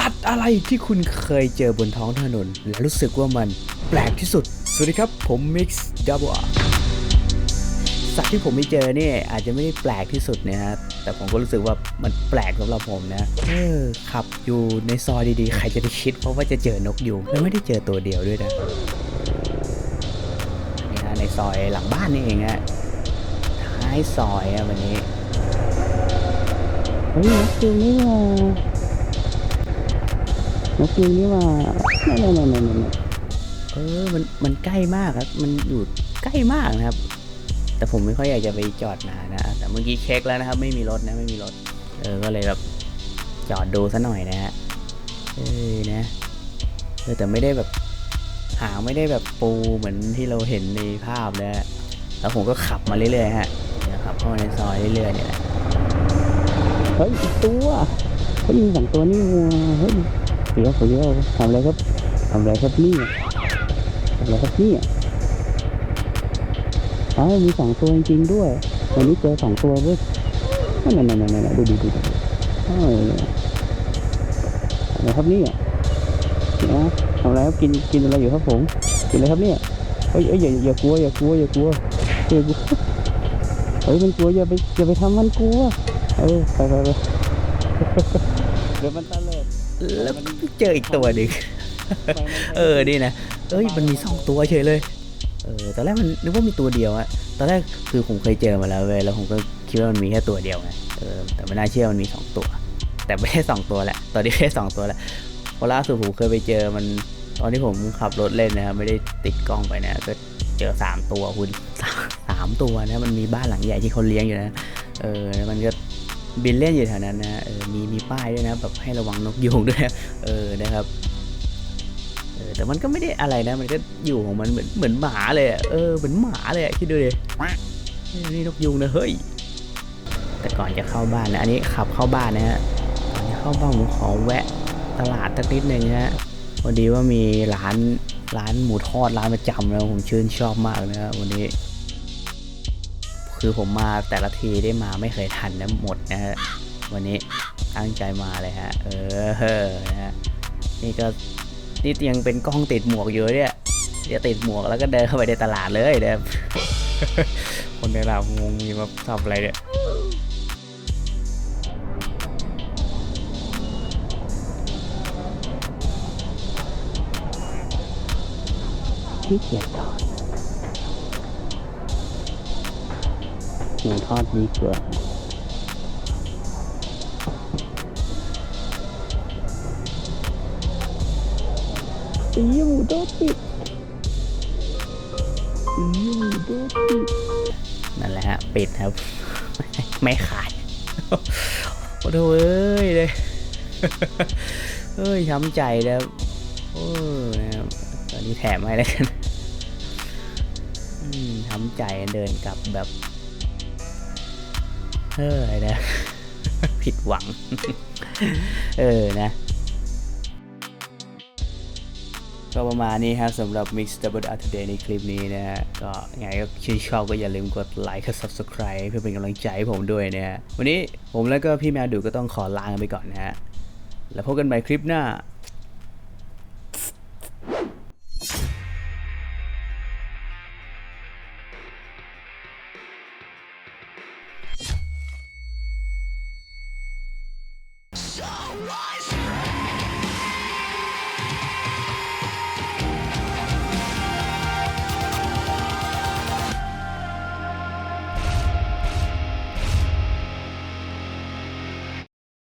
สัตว์อะไรที่คุณเคยเจอบนท้องถนน และรู้สึกว่ามันแปลกที่สุด สวัสดีครับผม Mix Double R สัตว์ที่ผมไม่เจอเนี่ยอาจจะไม่ได้แปลกที่สุดนะฮะแต่ผมก็รู้สึกว่ามันแปลกสำหรับผมนะเออขับอยู่ในซอยดีๆ ใครจะไปคิด เพราะว่าจะเจอนกอยูงแล้วไม่ได้เจอตัวเดียวด้วยนะนี่ฮะในซอยหลังบ้านนี่เองฮะท้ายซอยอะวันนี้เฮ้ยนกยูงนี่ว่า นกยูงนี่ว่านั่นนั่นนั่นนั่นนั่เออมันมันใกล้มากครับ มันอยู่ใกล้มากนะครับ แต่ผมไม่ค่อยอยากจะไปจอดนานนะแต่เมื่อกี้เช็คแล้วนะครับ ไม่มีรถนะไม่มีรถ เออก็เลยแบบจอดดูซะหน่อยนะฮะเออนะเออแต่ไม่ได้แบบหางไม่ได้แบบปูเหมือนที่เราเห็นในภาพนะฮะแล้วผมก็ขับมาเรื่อยๆฮะขับเข้ามาในซอยเรื่อยๆเนี่ยแหละเฮ้ยตัวเฮ้ยมีสองตัวนี่วัวเฮ้ย เดี๋ยวเดี๋ยวทำอะไรครับทำอะไรครับนี่ทำอะไรครับนี่อ้าวมีสองตัวจริงๆด้วย วันนี้เจอสองตัวเว้ยนั่นนั่นนั่นนั่นดูดูดูดูอะไรครับนี่ยนะทำอะไรครับกินกินอะไรอยู่ครับผม กินอะไรครับเนี่ยเฮ้ยเอ้ยอย่าอย่ากลัวอย่ากลัวอย่ากลัวอย่ากลัวเฮ้ยมันกลัวอย่าไปอย่าไปทำมันกลัวเออไปไปไปเดี๋ยวมันตะเลิด แล้วก็เจออีกตัวหนึ่งเออนี่นะเอ้ยมันมีสองตัวเฉยเลยเออตอนแรกมันนึกว่ามีตัวเดียวอะตอนแรกคือผมเคยเจอมาแล้วเว้ยแล้วผมก็คิดว่ามันมีแค่ตัวเดียวไงเออแต่ไม่น่าเชื่อมันมีสองตัว แต่ไม่ใช่สองตัวแหละตอนนี้แค่สองตัวแหละเพราะล่าสุดผมเคยไปเจอมันตอนที่ผมขับรถเล่นนะครับไม่ได้ติดกล้องไปนะก็เจอสามตัวคุณสามตัวนะมันมีบ้านหลังใหญ่ที่เขาเลี้ยงอยู่นะเออแล้วมันก็ บินเล่นอยู่แถวนั้นนะเออมีมีป้ายด้วยนะแบบให้ระวังนกยูงด้วยนะเออนะครับเออแต่มันก็ไม่ได้อะไรนะ มันก็อยู่ของมันเหมือนเหมือนหมาเลยเออเหมือนหมาเลยคิดดูดิเออนี่นกยุงนะเฮ้ยแต่ก่อนจะเข้าบ้านนะอันนี้ขับเข้าบ้านนะฮะก่อนจะเข้าบ้านผมขอแวะตลาดสักนิดหนึ่งนะฮะพอดีว่ามีร้านร้านหมูทอดร้านประจำแล้วผมชื่นชอบมากเลยนะวันนี้ คือผมมาแต่ละทีได้มาไม่เคยทันนะหมดนะฮะวันนี้ตั้งใจมาเลยฮะ เออนะฮะนี่ก็นี่ยังเป็นกล้องติดหมวกอยู่เนี่ยเดี๋ยวติดหมวกแล้วก็เดินเข้าไปในตลาดเลยเดี๋ยคนในตลาดงงมีมาทำอะไรเนี่ยขี้เกียจทอด หมูทอดดีกว่าอีหมูทอดปิดอีหมูทอดปิดนั่นแหละฮะปิดครับ ไม่ขายโอ้โหเอ้ยเลยเอ้ยช้ำใจแล้วโอ้ยนะครับตอนนี้แถมให้แล้วกันอืมช้ำใจเดินกลับแบบ เฮ้ยนะผิดหวัง เออนะก็ประมาณนี้ครับสำหรับ Mix Double R Today ในคลิปนี้นะฮะก็ยังไงก็ชื่นชอบก็อย่าลืมกดไลค์กด Subscribe เพื่อเป็นกำลังใจให้ผมด้วยนะฮะวันนี้ผมแล้วก็พี่แมวดูก็ต้องขอลาไปก่อนนะฮะแล้วพบกันใหม่คลิปหน้า What?